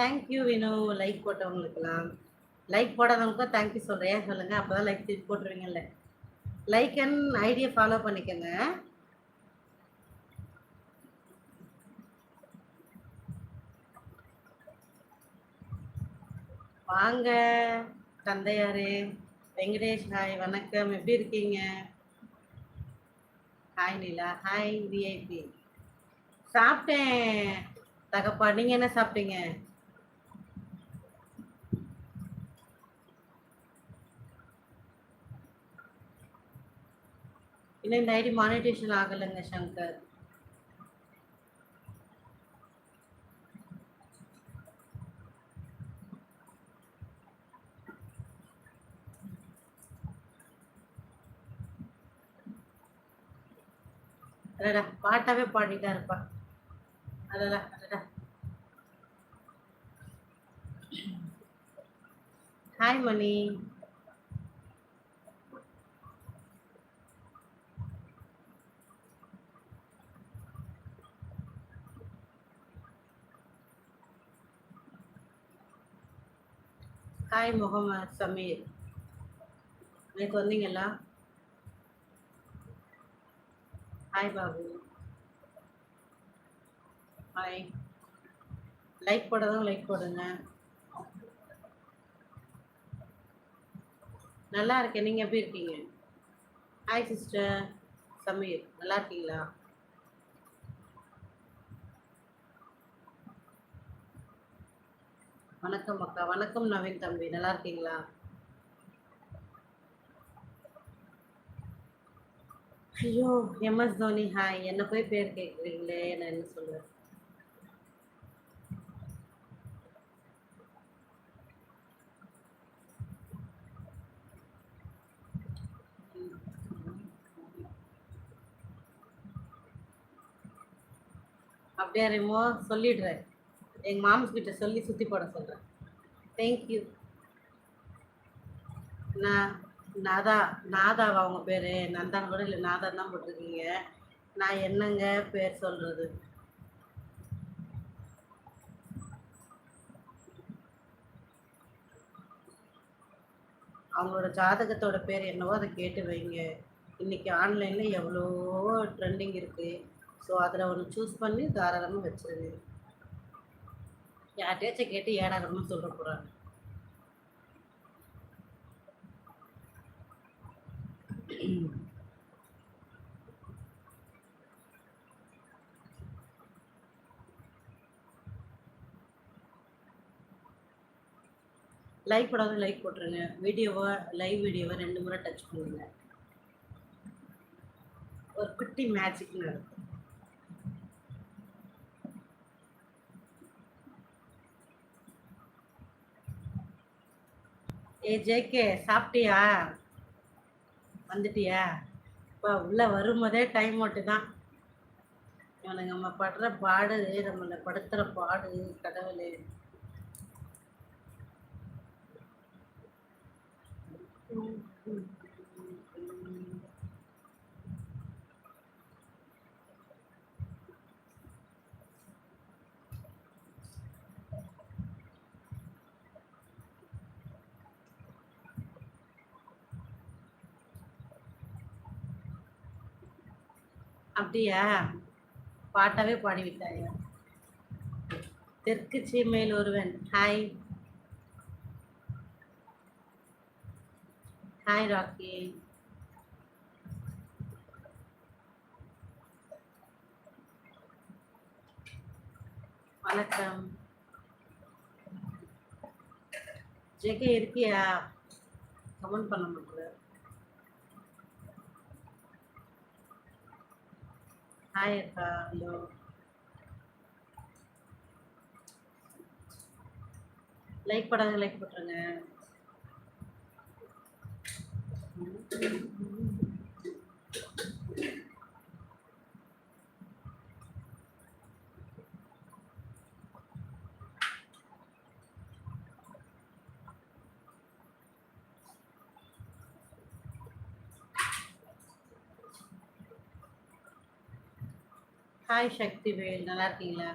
Thank you Vinu like போட்டவங்களுக்கெல்லாம். Like போடாதவங்களுக்கும் thank you சொல்கிறேன் ஏன் சொல்லுங்கள் அப்போ தான் லைக் திருப்பி போட்டுருவீங்கல்ல. லைக் அண்ட் ஐடியை ஃபாலோ பண்ணிக்கோங்க. வாங்க தந்தையாரே. வெங்கடேஷ் ஹாய் வணக்கம். எப்படி இருக்கீங்க? ஹாய் நிலா ஹாய் விஐபி சாப்பிட்டேன். தகப்பா நீங்கள் என்ன சாப்பிட்டீங்க? இன்னும் இந்த ஐடி மானிட்டேஷன் ஆகலைங்க சங்கர். அடடா பாட்டாவே பாடிட்டா இருப்பா. அடடா அடடா. ஹாய் மணி. ஹாய் முகமது சமீர் நேற்று வந்தீங்களா? ஹாய் பாபு ஹாய் லைக் போடுறதும் லைக் போடுங்க. நல்லா இருக்கேன். நீங்கள் எப்படி இருக்கீங்க? ஹாய் சிஸ்டர் சமீர் நல்லா இருக்கீங்களா? வணக்கம் அக்கா. வணக்கம் நவீன் தம்பி. நல்லா இருக்கீங்களா? ஐயோ. எம்எஸ் தோனி ஹாய் என்ன போய் பேர் கேட்குறீங்களே நான் என்ன சொல்லுவேன் அப்படியே ரெமோ? சொல்லிடுறேன். எங்கள் மாம்ஸ் கிட்ட சொல்லி சுற்றி போட சொல்கிறேன் தேங்க்யூ நான் நாதா நாதாவா அவங்க பேர்? நந்தான் கூட இல்லை நாதான் தான் போட்டிருக்கீங்க. நான் என்னங்க பேர் சொல்கிறது அவங்களோட ஜாதகத்தோட பேர் என்னவோ அதை கேட்டு வைங்க. இன்றைக்கி ஆன்லைனில் எவ்வளோ ட்ரெண்டிங் இருக்குது ஸோ அதில் ஒன்று சூஸ் பண்ணி தாராளமாக வச்சிருங்க. யார்கிட்டயாச்சும் கேட்டு ஏடாகணும்னு சொல்ல போகிறாங்க லைக் போடாத லைக் போட்டுருங்க. வீடியோவை லைவ் வீடியோவை ரெண்டு முறை டச் பண்ணுங்க. ஒரு குட்டி மேஜிக் நடக்கும். ஏ ஜேகே சாப்பிட்டியா? வந்துட்டியா? இப்போ உள்ளே வரும்போதே டைம் மட்டும் தான் இவனுங்க நம்ம படுற பாடு நம்மளை படுத்துகிற பாடு கடவுளே. அப்படியா? பாட்டாவே பாடிவிட்டாயா? தெற்கு சீமையில் ஒருவன். ஹாய் ஹாய் ராக்கி வணக்கம். ஜெகே இருக்கியா? கமெண்ட் பண்ண மாட்டேற ஹாய் அக்கா ஹலோ லைக் போடாத லைக் போட்டுருங்க. ஹாய் சக்தி வேல் நல்லா இருக்கீங்களா?